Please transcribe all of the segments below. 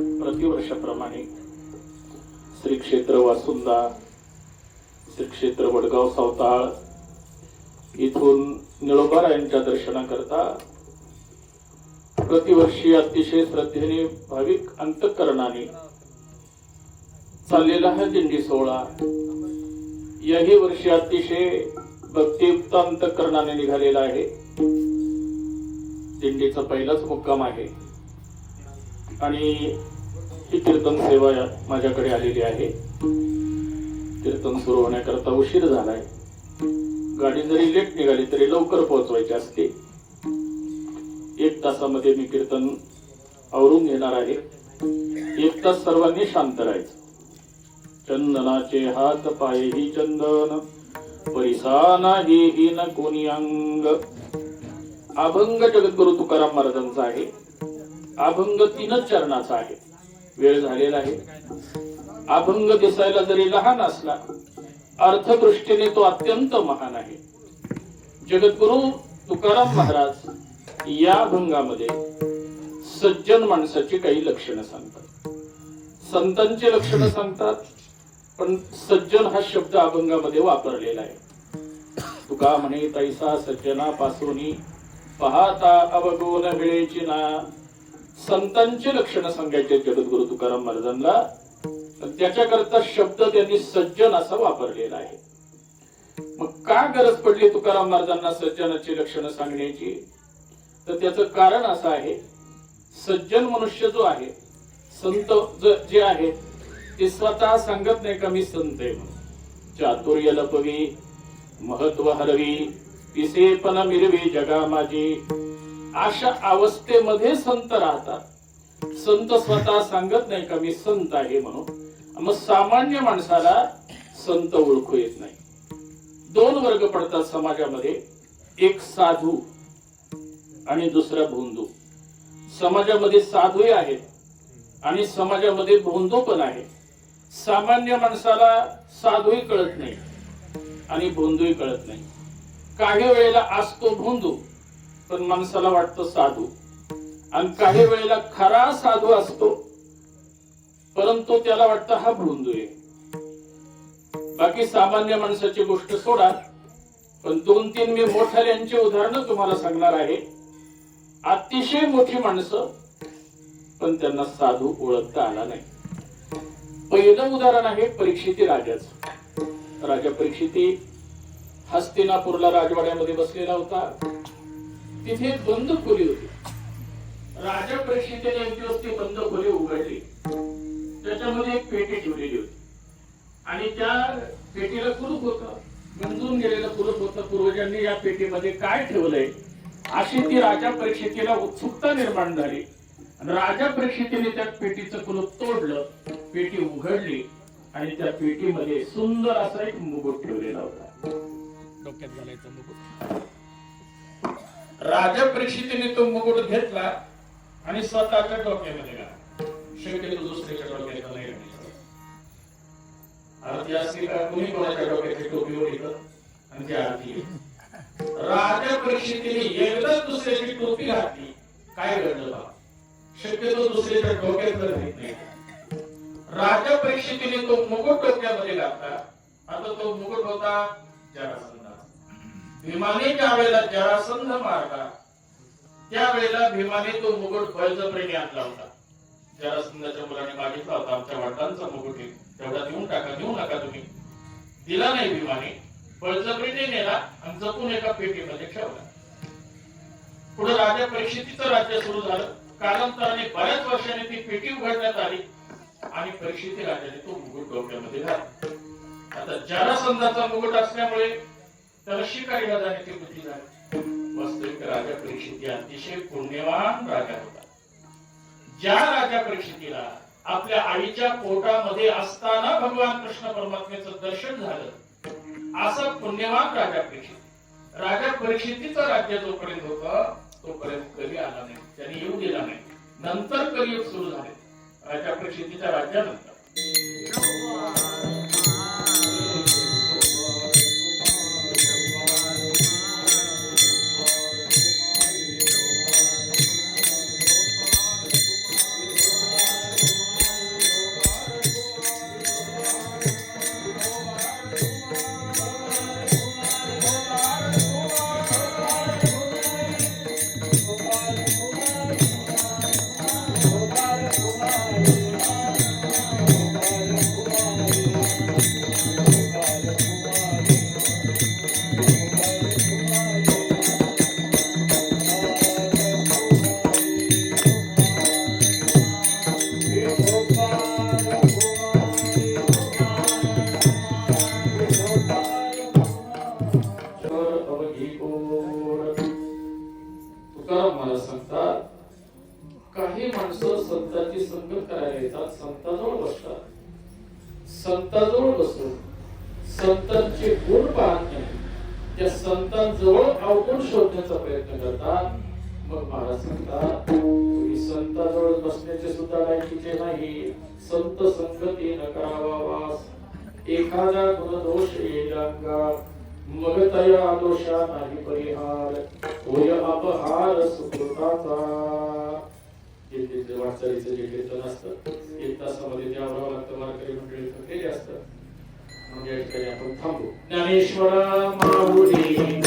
प्रतिवर्षाप्रमाणे श्री क्षेत्र वासुंदा श्री क्षेत्र वडगाव सावताळ इथून निळोबारायांच्या दर्शनाकरता प्रतिवर्षी अतिशय श्रद्धेने भाविक अंतकरणाने चाललेला हा दिंडी सोहळा. याही वर्षी अतिशय भक्तियुक्त अंतकरणाने निघालेला आहे. दिंडीचा पहिलाच मुक्काम आहे. आणि ही कीर्तन सेवा या- माझ्याकडे आलेली आहे. कीर्तन सुरू होण्याकरता उशीर झालाय. गाडी जरी लेट निघाली तरी लवकर पोहोचवायची असते. एक तासामध्ये मी कीर्तन आवरून घेणार आहे. एक तास सर्वांनी शांत राहायचं. चंदनाचे हात पाय ही चंदन परिसा नाही ही न कोणी अंग. अभंग जगद्गुरु तुकाराम महाराजांचा आहे. अभंग तीनच चरणाचा आहे. वेळ झालेला आहे. अभंग दिसायला जरी लहान असला अर्थदृष्टीने तो अत्यंत महान आहे. जगद्गुरु तुकाराम महाराज या अभंगामध्ये सज्जन माणसाची काही लक्षणं सांगतात. संतांची लक्षणं सांगतात पण सज्जन हा शब्द अभंगामध्ये वापरलेला आहे. तुका म्हणे तैसा सज्जना पासून पाहता अवगुण वेळेची ना. संतांची लक्षणं सांगायचे जगद्गुरु तुकाराम महाराजांना त्याच्याकरता शब्द त्यांनी सज्जन असा वापरलेला आहे. मग का गरज पडली तुकाराम महाराजांना सज्जनाची लक्षणं सांगण्याची? तर त्याचं कारण असं आहे सज्जन मनुष्य जो आहे संत जे आहे ते स्वतः सांगत नाही का मी संत आहे म्हणून. चातुर्य लपवी महत्त्व हरवी पिसेपण मिरवी जगा माझी अशा अवस्थेमध्ये संत राहतात. संत स्वतः सांगत नाही का मी संत आहे म्हणून. मग सामान्य माणसाला संत ओळखू येत नाही. दोन वर्ग पडतात समाजामध्ये. एक साधू आणि दुसरा भोंदू. समाजामध्ये साधूही आहेत आणि समाजामध्ये भोंदू पण आहे सामान्य माणसाला साधूही कळत नाही आणि भोंदूही कळत नाही. काही वेळेला असतो भोंदू. पण माणसाला वाटतं साधू. आणि काही वेळेला खरा साधू असतो परंतु त्याला वाटतं हा भोंदू आहे. बाकी सामान्य माणसाची गोष्ट सोडा पण दोन तीन मी मोठ्याल्यांची उदाहरणं तुम्हाला सांगणार आहे. अतिशय मोठी माणसं पण त्यांना साधू ओळखता आला नाही. पहिलं उदाहरण आहे परीक्षिती राजाच. राजा परीक्षिती हस्तिनापूरला राजवाड्यामध्ये बसलेला होता. तिथे बंद खोली होती. राजा परीक्षितीने एक दिवस ती बंद खोली उघडली. त्याच्यामध्ये एक पेटी ठेवलेली होती. आणि त्या पेटीला कुरूप होत. गंजून गेलेलं कुरूप होत. पूर्वजांनी या पेटीमध्ये काय ठेवलंय? अशी ती राजा परीक्षेतीला उत्सुकता निर्माण झाली. राजा परीक्षेतीने त्या पेटीचं कुलूप तोडलं पेटी उघडली आणि त्या पेटीमध्ये सुंदर असा एक मुकुट ठेवलेला होता. डोक्यात घालायचा मुकुट. राजा परीक्षितीने तो मुकुट घेतला आणि स्वतःच्या डोक्यामध्ये घाला शेवटी तो दुसऱ्याच्या डोक्यात नाही आरती असली का कुणी कोणाच्या डोक्याची टोपी ओढित? आणि ती आरती राजा परीक्षितीने एकदाच दुसऱ्याची टोपी घातली. काय घडलं बा? शक्यतो दुसऱ्याच्या डोक्यात तर घेत नाही. राजा परीक्षितीने तो मुकुट डोक्यामध्ये घातला. आता तो मुकुट होता जरासंधा भीमाने ज्या वेळेला जरासंध मारला त्यावेळेला भीमाने तो मुकुट बळजबरीने आणला होता जरासंधाच्या मुलाने मागितला होता आमच्या वडिलांचा मुकुट आहे. तेवढा देऊन टाका देऊ नका तुम्ही. दिला नाही भीमाने. बळजबरीने नेला आणि जपून एका पेटीमध्ये ठेवला. पुढे राजा परीक्षितीचं राज्य सुरू झालं. कालांतराने बऱ्याच वर्षांनी ती पेटी उघडण्यात आली आणि परीक्षिती राजाने तो मुकुट डोक्यामध्ये घातला. आता जरासंधाचा मुकुट असल्यामुळे त्याला शिकारीला जाण्याची बुद्धी झाली वास्तविक राजा परीक्षित अतिशय पुण्यवान राजा होता. ज्या राजा परीक्षितीला आपल्या आईच्या पोटामध्ये असताना भगवान कृष्ण परमात्म्याचं दर्शन झालं असा पुण्यवान राजा परीक्षित राजा परीक्षितीचं राज्य जोपर्यंत होतं तोपर्यंत कधी आला नाही. त्याने येऊ दिला नाही. नंतर कलियुग सुरू झाले. राजा परीक्षितीच्या राज्यानंतर. तुकाराम मला सांगतात? काही माणसं संतांची संगत करायला येतात संतांजवळ बसतात. संतांजवळ बसून संतांचे गुण पाहत नाही. त्या संतांजवळ अवगुण शोधण्याचा प्रयत्न करतात. मग महाराज सांगतात संतांजवळ बसण्याचे सुद्धा लायकीचे नाही. संत संगती न करावा वास. एखादा गुणदोष येईल मगतया दोषा नाही परिहार. होय अपहार सुकृताचा. जे ते जे वाटचालीचं जे कीर्तन असतं एक तासामध्ये त्या आवरावं लागतं वारकरी मंडळी केले असतं. म्हणजे आपण थांबू. ज्ञानेश्वर माऊली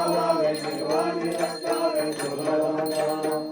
Rama, Rama, Rama, Rama, Rama, Rama, Rama, Rama,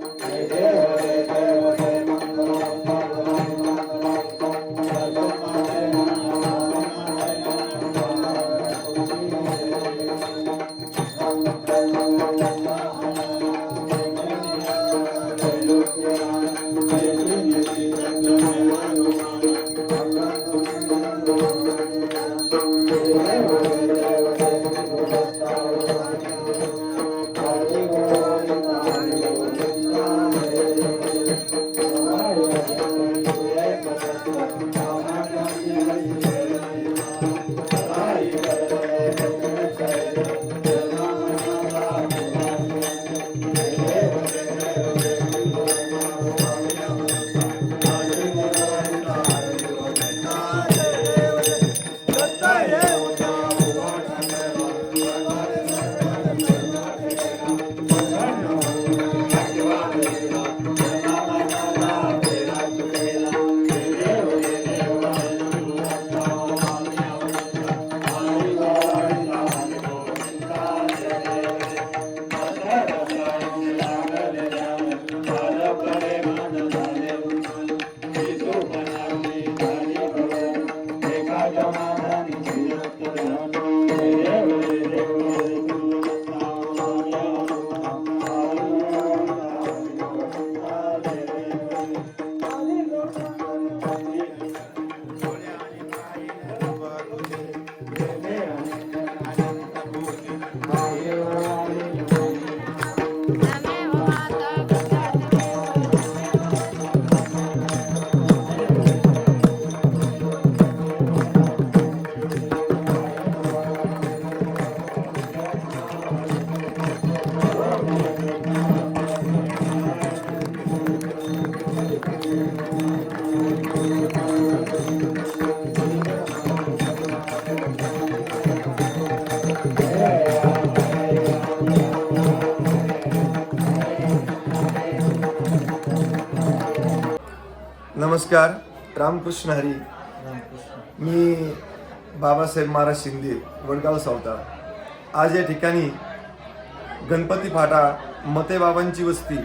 नमस्कार रामकृष्ण हरी. मी बाबासाहेब महाराज शिंदे वडगाव सावता. आज या ठिकाणी गणपती फाटा मतेबाबांची वस्ती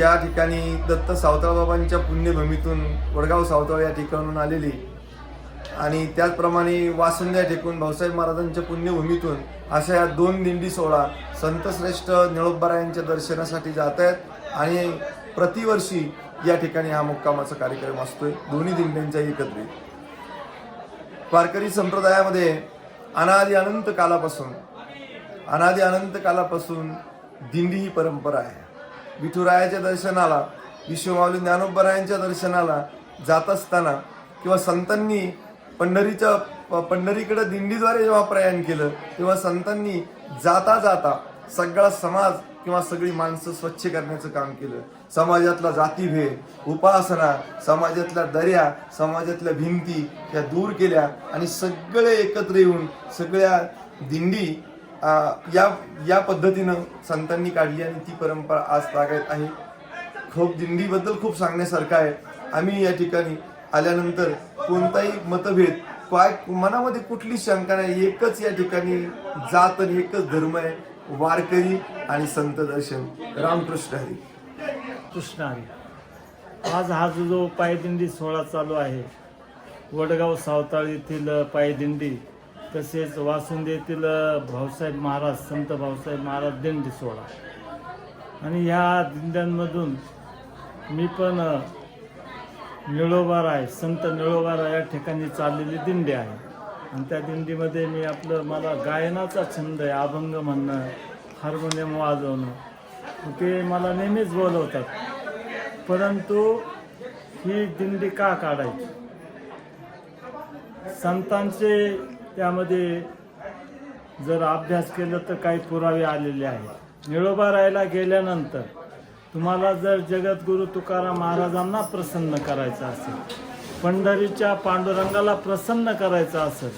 या ठिकाणी दत्त सावताळबाबांच्या पुण्यभूमीतून वडगाव सावताळ या ठिकाणून आलेली आणि त्याचप्रमाणे वासुंद्या टेकून भाऊसाहेब महाराजांच्या पुण्यभूमीतून अशा या दोन दिंडी सोहळा संतश्रेष्ठ निळोबारायांच्या दर्शनासाठी जात आहेत. आणि प्रतिवर्षी या ठिकाणी हा मुक्कामाचा कार्यक्रम असतोय. दोन्ही दिंड्यांच्या एकत्रित वारकरी संप्रदायामध्ये अनादि अनंत कालापासून अनादि अनंत कालापासून दिंडी ही परंपरा आहे. विठुरायाच्या दर्शनाला विश्वमावली ज्ञानोबरायांच्या दर्शनाला जात असताना किंवा संतांनी पंढरीच्या प- पंढरीकडे दिंडीद्वारे जेव्हा प्रयाण केलं तेव्हा संतांनी जाता जाता सगळा समाज किंवा सगळी माणसं स्वच्छ करण्याचं काम केलं. समाजातला जातीभेद उपासना समाजातल्या दर्या समाजातल्या भिंती या दूर केल्या आणि सगळे एकत्र येऊन सगळ्या दिंडी आ, या या पद्धतीनं संतांनी काढली आणि ती परंपरा आज तागायत आहे. खूप दिंडीबद्दल खूप सांगण्यासारखं आहे. आम्ही या ठिकाणी आल्यानंतर कोणताही मतभेद काय मनामध्ये कुठली शंका नाही. एकच या ठिकाणी जात आणि एकच धर्म आहे. वारकरी आणि संत दर्शन. रामकृष्ण हरी. कृष्ण हरी. आज हा जो जो पायदिंडी सोहळा चालू आहे वडगाव सावताळ येथील पायदिंडी तसेच वासुंद येथील भाऊसाहेब महाराज संत भाऊसाहेब महाराज दिंडी सोहळा. आणि ह्या दिंड्यांमधून मी पण निळोबार आहे. संत निळोबार या ठिकाणी चाललेली दिंडी आहे. आणि त्या दिंडीमध्ये मी आपलं मला गायनाचा छंद आहे अभंग म्हणणं हार्मोनियम वाजवणं. ते मला नेहमीच बोलवतात. परंतु ही दिंडी का काढायची? संतांचे त्यामध्ये जर अभ्यास केलं तर काही पुरावे आलेले आहेत. निळोबा राहायला गेल्यानंतर तुम्हाला जर जगद्गुरु तुकाराम महाराजांना प्रसन्न करायचं असेल पंढरीच्या पांडुरंगाला प्रसन्न करायचं असेल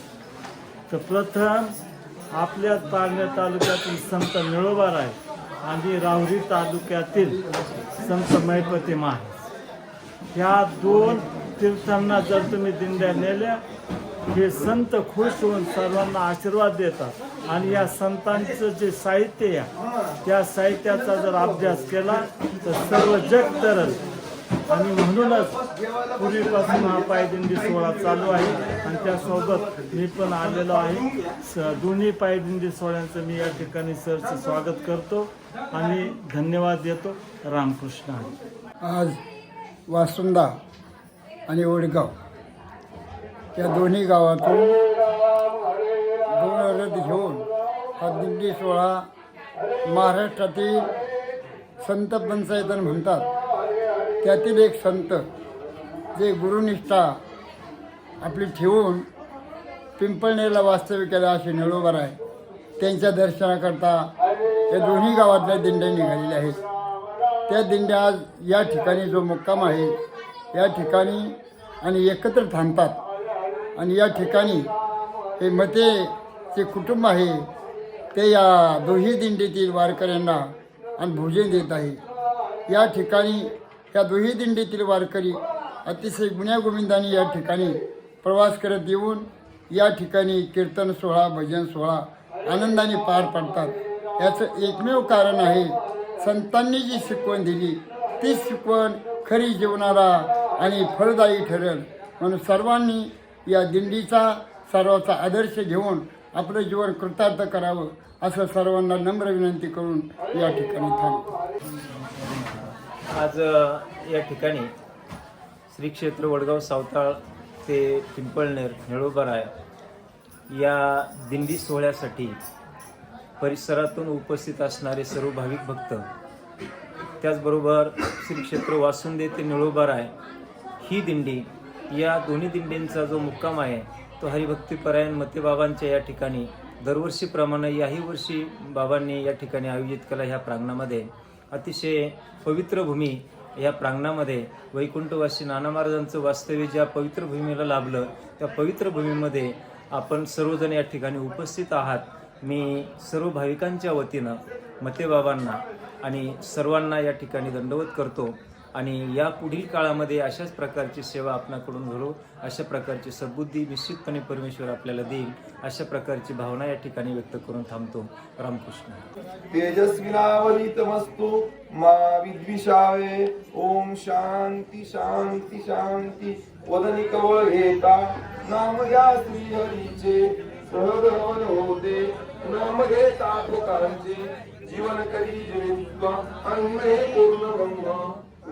तर प्रथम आपल्या पारनेर तालुक्यातील संत निळोबा राय आणि राहुरी तालुक्यातील संत मैपती महाराज. ह्या दोन तीर्थांना जर तुम्ही दिंड्या नेल्या हे संत खुश होऊन सर्वांना आशीर्वाद देतात. आणि या संतांचं जे साहित्य आहे त्या साहित्याचा जर अभ्यास केला तर सर्व जग तरल. आणि म्हणूनच पूर्वीपासून हा पायदिंडी सोहळा चालू आहे. आणि त्यासोबत मी पण आलेलो आहे. स दोन्ही पायदिंडी सोहळ्यांचं मी या ठिकाणी सरचं स्वागत करतो आणि धन्यवाद देतो. रामकृष्ण. आज वासुंदा आणि ओडगाव या दोन्ही गावातून दोन रथ घेऊन हा दिंडी सोहळा महाराष्ट्रातील संत पंचायतन म्हणतात. त्यातील एक संत जे गुरुनिष्ठा आपली ठेवून पिंपळनेरला वास्तव्य केलं असे निळोबर आहे. त्यांच्या दर्शनाकरता या दोन्ही गावातल्या दिंड्या निघालेल्या आहेत. त्या दिंड्या आज या ठिकाणी जो मुक्काम आहे या ठिकाणी आणि एकत्र थांबतात. आणि या ठिकाणी हे मते जे कुटुंब आहे ते या दोन्ही दिंडीतील वारकऱ्यांना आणि भोजन देत आहे. या ठिकाणी या दोन्ही दिंडीतील वारकरी अतिशय गुण्यागोविंदाने या ठिकाणी प्रवास करत येऊन या ठिकाणी कीर्तन सोहळा भजन सोहळा आनंदाने पार पाडतात. याचं एकमेव कारण आहे संतांनी जी शिकवण दिली ती शिकवण खरी जीवनाला आणि फळदायी ठरेल. म्हणून सर्वांनी या दिंडीचा सर्वाचा आदर्श घेऊन आपलं जीवन कृतार्थ करावं असं सर्वांना नम्र विनंती करून या ठिकाणी थांबतो. आज या ठिकाणी श्री क्षेत्र वडगाव सावताळ ते पिंपळनेर निळोबाराय या दिंडी सोहळ्यासाठी परिसरातून उपस्थित असणारे सर्व भाविक भक्त त्याचबरोबर श्री क्षेत्र वासुंदे ते निळोबाराय ही दिंडी या दोन्ही दिंडींचा जो मुक्काम आहे तो हरिभक्तीपरायण मतेबाबांच्या या ठिकाणी दरवर्षीप्रमाणे याही वर्षी बाबांनी या ठिकाणी आयोजित केला ह्या प्रांगणामध्ये. अतिशय पवित्र भूमी या प्रांगणामध्ये वैकुंठवासी नाना महाराजांचं वास्तव्य ज्या पवित्र भूमीला लाभलं त्या पवित्र भूमीमध्ये आपण सर्वजण या ठिकाणी उपस्थित आहात. मी सर्व भाविकांच्या वतीनं मतेबाबांना आणि सर्वांना या ठिकाणी दंडवत करतो. आणि या पुढील काळामध्ये अशाच प्रकारची सेवा आपणाकडून घडो अशा प्रकारची सद्बुद्धी निश्चितपणे परमेश्वर आपल्याला देईल अशा प्रकारची भावना या ठिकाणी व्यक्त करून थांबतो. रामकृष्ण. तेजस्विनावलितमस्तु मा विद्विषावे ओम शांती शांती शांती वदनी कवळ घेता नाम या श्री हरीचे होते नाम घेता तुकारांचे जीवन करी जीवित्वा अन्ने पूर्ण ब्रह्म